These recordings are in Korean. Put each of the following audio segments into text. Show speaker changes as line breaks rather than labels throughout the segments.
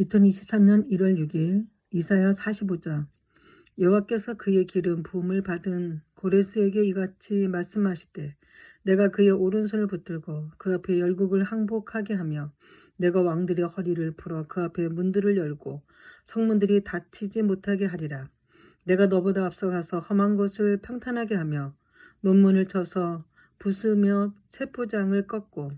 2023년 1월 6일 이사야 45장. 여호와께서 그의 기름 부음을 받은 고레스에게 이같이 말씀하시되 내가 그의 오른손을 붙들고 그 앞에 열국을 항복하게 하며 내가 왕들의 허리를 풀어 그 앞에 문들을 열고 성문들이 닫히지 못하게 하리라. 내가 너보다 앞서가서 험한 곳을 평탄하게 하며 논문을 쳐서 부수며 세포장을 꺾고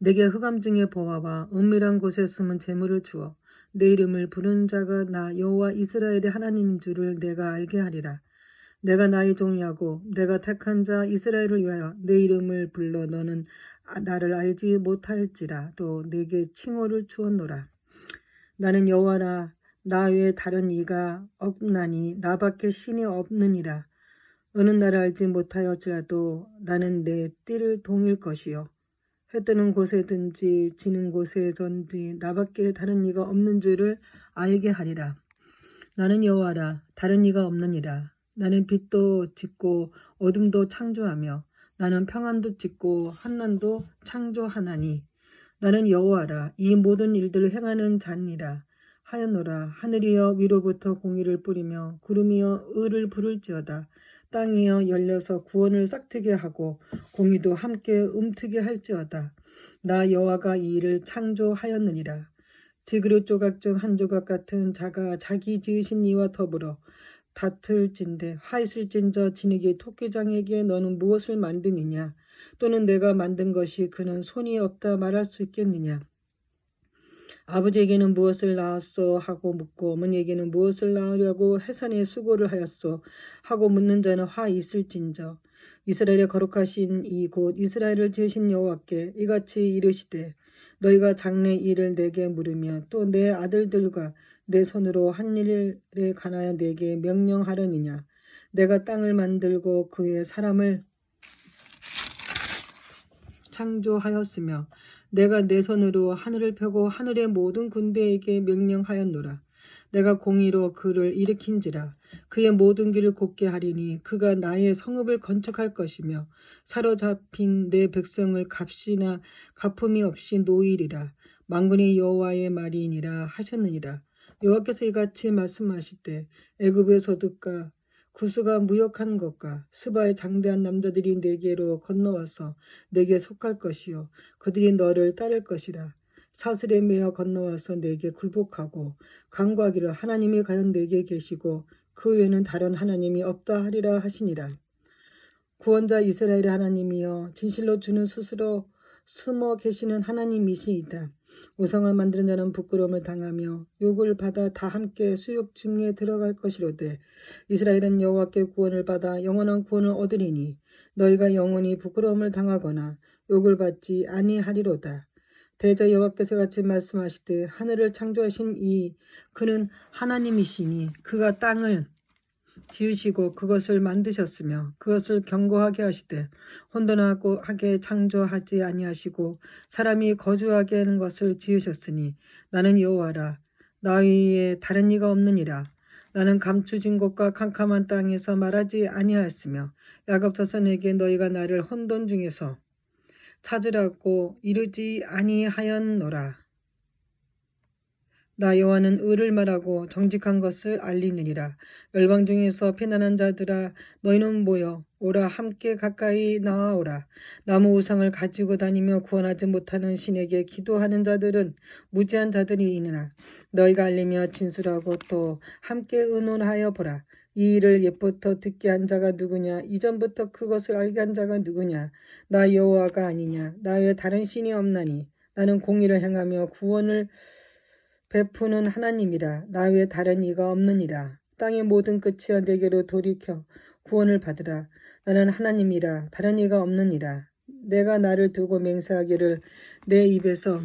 내게 흑암 중에 보아와 은밀한 곳에 숨은 재물을 주어 내 이름을 부른 자가 나 여호와 이스라엘의 하나님인 줄을 내가 알게 하리라. 내가 나의 종이하고 내가 택한 자 이스라엘을 위하여 내 이름을 불러 너는 아- 나를 알지 못할지라 또 내게 칭호를 주었노라. 나는 여호와라 나 외에 다른 이가 없나니 나밖에 신이 없느니라. 너는 나를 알지 못하였지라도 나는 내 띠를 동일 것이요 해 뜨는 곳에든지 지는 곳에든지 나밖에 다른 이가 없는 줄을 알게 하리라. 나는 여호와라. 다른 이가 없느니라. 나는 빛도 짓고 어둠도 창조하며 나는 평안도 짓고 한난도 창조하나니. 나는 여호와라. 이 모든 일들을 행하는 자니라. 하였노라. 하늘이여 위로부터 공의를 뿌리며 구름이여 의를 부를지어다. 땅이여 열려서 구원을 싹트게 하고 공의도 함께 움트게 할지어다. 나 여호와가 이 일을 창조하였느니라. 지그릇 조각 중 한 조각 같은 자가 자기 지으신 이와 더불어 다툴진대 화 있을진저 진에게 토끼장에게 너는 무엇을 만드느냐 또는 내가 만든 것이 그는 손이 없다 말할 수 있겠느냐 아버지에게는 무엇을 낳았소 하고 묻고 어머니에게는 무엇을 낳으려고 해산에 수고를 하였소 하고 묻는 자는 화 있을진저 이스라엘의 거룩하신 이 곧 이스라엘을 지으신 여호와께 이같이 이르시되 너희가 장래 일을 내게 물으며 또 내 아들들과 내 손으로 한 일에 관하여 내게 명령하려느냐 내가 땅을 만들고 그의 사람을 창조하였으며 내가 내 손으로 하늘을 펴고 하늘의 모든 군대에게 명령하였노라. 내가 공의로 그를 일으킨지라. 그의 모든 길을 곱게 하리니 그가 나의 성읍을 건축할 것이며 사로잡힌 내 백성을 값이나 가품이 없이 놓이리라. 만군의 여호와의 말이니라 하셨느니라. 여호와께서 이같이 말씀하시되 애굽의 소득과 구스가 무역한 것과 스바의 장대한 남자들이 내게로 건너와서 내게 속할 것이요 그들이 너를 따를 것이라 사슬에 매어 건너와서 내게 굴복하고 간구하기를 하나님이 과연 내게 계시고 그 외에는 다른 하나님이 없다 하리라 하시니라 구원자 이스라엘의 하나님이여 진실로 주는 스스로 숨어 계시는 하나님이시이다. 우상을 만드는 자는 부끄러움을 당하며 욕을 받아 다 함께 수욕 중에 들어갈 것이로되 이스라엘은 여호와께 구원을 받아 영원한 구원을 얻으리니 너희가 영원히 부끄러움을 당하거나 욕을 받지 아니하리로다. 대저 여호와께서 같이 말씀하시되 하늘을 창조하신 이 그는 하나님이시니 그가 땅을 지으시고 그것을 만드셨으며 그것을 견고하게 하시되 혼돈하고 하게 창조하지 아니하시고 사람이 거주하게 하는 것을 지으셨으니 나는 여호와라. 나 위에 다른 이가 없느니라. 나는 감추진 곳과 캄캄한 땅에서 말하지 아니하였으며 야곱 자손 에게 너희가 나를 혼돈 중에서 찾으라고 이르지 아니하였노라 나 여호와는 의를 말하고 정직한 것을 알리느니라. 열방 중에서 피난한 자들아 너희는 모여 오라 함께 가까이 나아오라. 나무 우상을 가지고 다니며 구원하지 못하는 신에게 기도하는 자들은 무지한 자들이니라. 너희가 알리며 진술하고 또 함께 의논하여 보라. 이 일을 옛부터 듣게 한 자가 누구냐? 이전부터 그것을 알게 한 자가 누구냐? 나 여호와가 아니냐? 나 외에 다른 신이 없나니? 나는 공의를 행하며 구원을 베푸는 하나님이라 나 외에 다른 이가 없느니라 땅의 모든 끝이여 내게로 돌이켜 구원을 받으라 나는 하나님이라 다른 이가 없느니라 내가 나를 두고 맹세하기를 내 입에서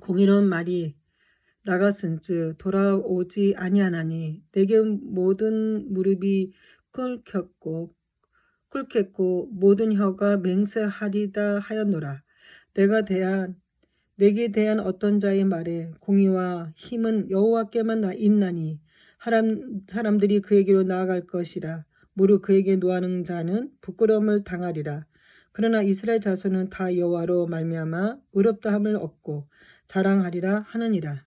공의로운 말이 나갔은즉 돌아오지 아니하나니 내게 모든 무릎이 꿇겠고 꿇겠고 모든 혀가 맹세하리다 하였노라. 내가 대한 내게 대한 어떤 자의 말에 공의와 힘은 여호와께만 나 있나니 사람, 사람들이 그에게로 나아갈 것이라. 무릇 그에게 노하는 자는 부끄러움을 당하리라. 그러나 이스라엘 자손은 다 여호와로 말미암아 의롭다함을 얻고 자랑하리라 하느니라.